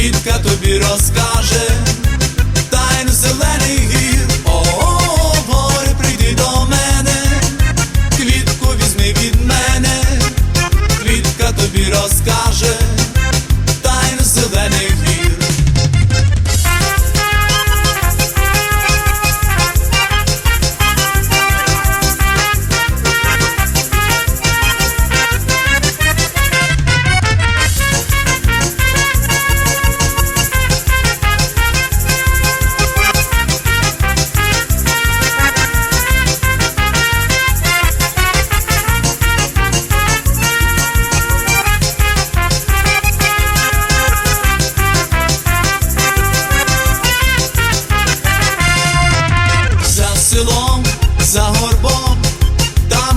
квітка тобі розкаже.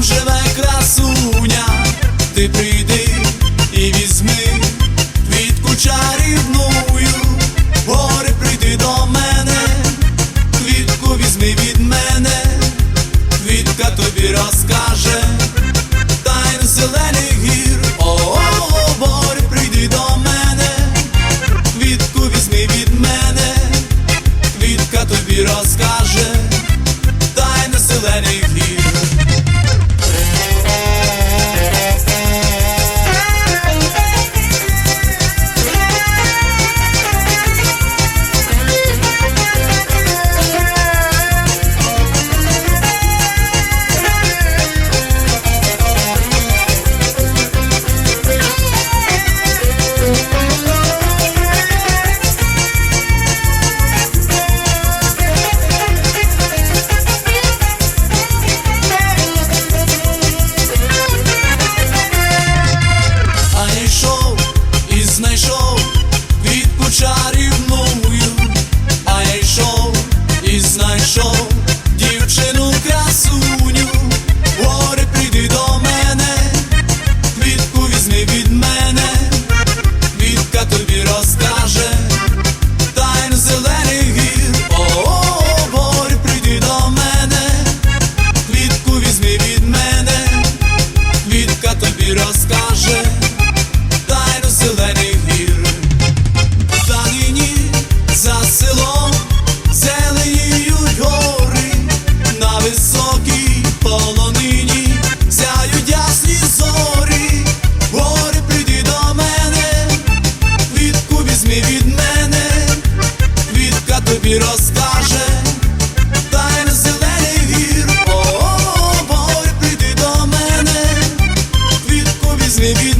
Там живе красуня, ти прийди і візьми квітку чарівную, гори прийди до мене, квітку візьми від мене, квітка тобі розкаже, тайну зелені і розкаже, дай на зелений вір, о, прийди до мене, квітку візьми від.